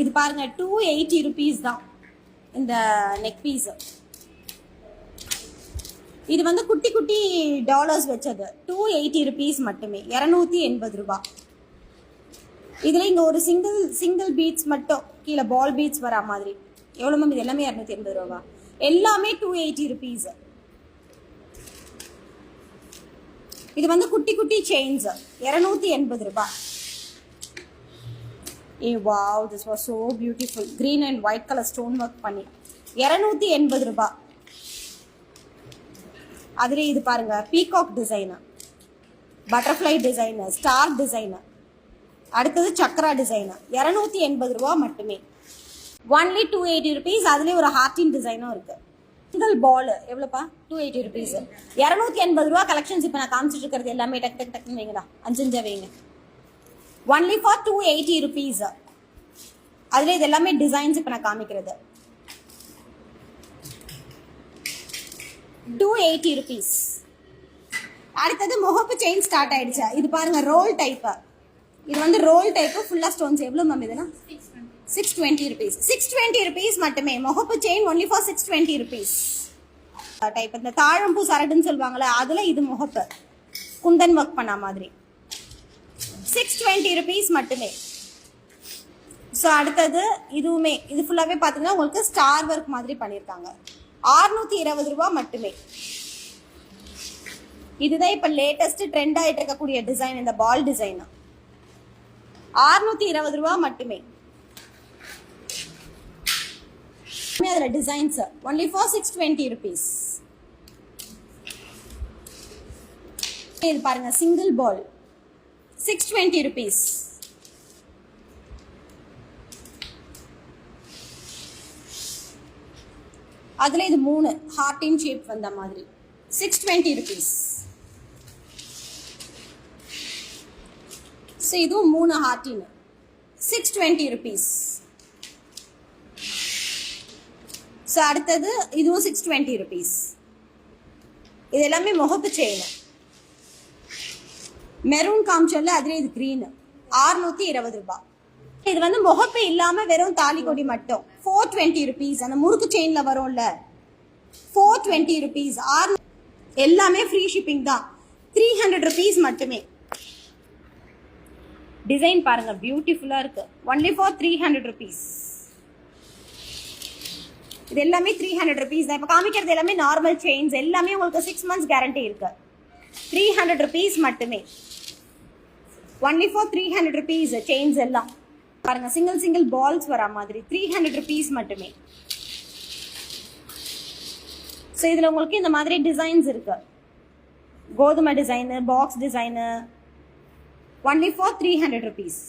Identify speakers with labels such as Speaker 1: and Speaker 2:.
Speaker 1: இது பாருங்க two eighty rupees தான் இந்த நெக் பீஸ் இது வந்து குட்டி குட்டி டாலர்ஸ் வச்சது. டூ எயிட்டி ருபீஸ் மட்டுமே. இரநூத்தி எண்பது ரூபா. இதுல இங்க ஒரு சிங்கிள் சிங்கிள் பீட்ஸ் மட்டும் கீழே பால் பீட்ஸ் வரா மாதிரி. எவ்வளவு மேம் இது எல்லாமே இரநூத்தி எண்பது ரூபா. எல்லாமே டூ எயிட்டி ருபீஸ் இது வந்து குட்டி குட்டி செயின்ஸ் இரநூத்தி எண்பது ரூபாய் ஏ wow this was so beautiful green and white colour stone work பண்ணி. இரநூத்தி எண்பது ரூபாய் அதுலேயே இது பாருங்க peacock design butterfly design star design அடுத்தது சக்ரா டிசைனு இரநூத்தி எண்பது ரூபா மட்டுமே. ஒன்லி டூ எயிட்டி ருபீஸ் அதுலேயே ஒரு ஹார்டின் டிசைனும் இருக்குது சிங்கிள் பால் எவ்வளோப்பா? டூ எயிட்டி ருபீஸ் இரநூத்தி எண்பது ரூபா கலெக்ஷன்ஸ் இப்போ நான் காமிச்சிட்டு இருக்கிறது எல்லாமே டக் டக் டக்குன்னு வைங்களா? அஞ்சு அஞ்சா வைங்க. Only for two eighty rupees அதில் இது எல்லாமே டிசைன்ஸ் இப்போ நான் காமிக்கிறது. டூ எயிட்டி ருபீஸ் அடுத்தது முகப்பு செயின் ஸ்டார்ட் ஆயிடுச்சு. இது பாருங்க ரோல் டைப் இது வந்து ரோல் டைப் ஃபுல்லா ஸ்டோன்ஸ் எவ்வளோ மேம் இதெல்லாம் six twenty rupees six twenty rupees மட்டுமே. முகப்பு chain only for six twenty rupees type இந்த தாழம்பூ சரடுன்னு சொல்லுவாங்களே அதுல இது முகப்பு. குந்தன் ஒர்க் பண்ண மாதிரி. சிக்ஸ் டுவெண்ட்டி ருபீஸ் மட்டுமே. ஸோ அடுத்தது இதுவுமே இது ஃபுல்லாகவே பார்த்தீங்கன்னா உங்களுக்கு ஸ்டார் ஒர்க் மாதிரி பண்ணியிருக்காங்க ஆறுநூற்றி இருபது ரூபா மட்டுமே. இதுதான் இப்போ லேட்டஸ்ட் ட்ரெண்ட் ஆகிட்டு இருக்கக்கூடிய டிசைன் இந்த பால் டிசைன் ஆறுநூற்றி இருபது ரூபா மட்டுமே. அதில் designs only for six twenty rupees இது பாருங்க single ball six twenty rupees அதில் இது மூணு ஹார்டின் ஷேப் வந்த மாதிரி. சிக்ஸ் டுவெண்ட்டி ருபீஸ் ஸோ இதுவும் மூணு ஹார்டின் சிக்ஸ் டுவெண்ட்டி ருபீஸ் ஸோ அடுத்தது இதுவும் சிக்ஸ் டுவெண்ட்டி ருபீஸ் இது எல்லாமே முகப்பு செயின் மெரூன் காமிச்சோம்ல அதுல இது க்ரீனு ஆறுநூத்தி இருபது ரூபாய். இது வந்து முகப்பு இல்லாம வெறும் தாலி கொடி மட்டும். ஃபோர் டுவெண்ட்டி ருபீஸ் அந்த முறுக்கு செயின்ல வரும்ல. ஃபோர் டுவெண்ட்டி ருபீஸ் ஆறு எல்லாமே ஃப்ரீ ஷிப்பிங் தான். த்ரீ ஹண்ட்ரட் ருபீஸ் மட்டுமே. டிசைன் பாருங்க. பியூட்டிஃபுல்லா இருக்கு. Only for three hundred rupees இது எல்லாமே த்ரீ ஹண்ட்ரட் ருபீஸ் தான். இப்போ காமிக்கிறது எல்லாமே நார்மல் செயின்ஸ் எல்லாமே உங்களுக்கு சிக்ஸ் மந்த்ஸ் கேரண்டி இருக்கு. த்ரீ ஹண்ட்ரட் ருபீஸ் மட்டுமே. Only for three hundred rupees chains எல்லாம். பாருங்க சிங்கிள் சிங்கிள் பால்ஸ் வரா மாதிரி. த்ரீ ஹண்ட்ரட் ருபீஸ் மட்டுமே. ஸோ இதில் உங்களுக்கு இந்த மாதிரி டிசைன்ஸ் இருக்கு. கோதுமை design box design only for three hundred rupees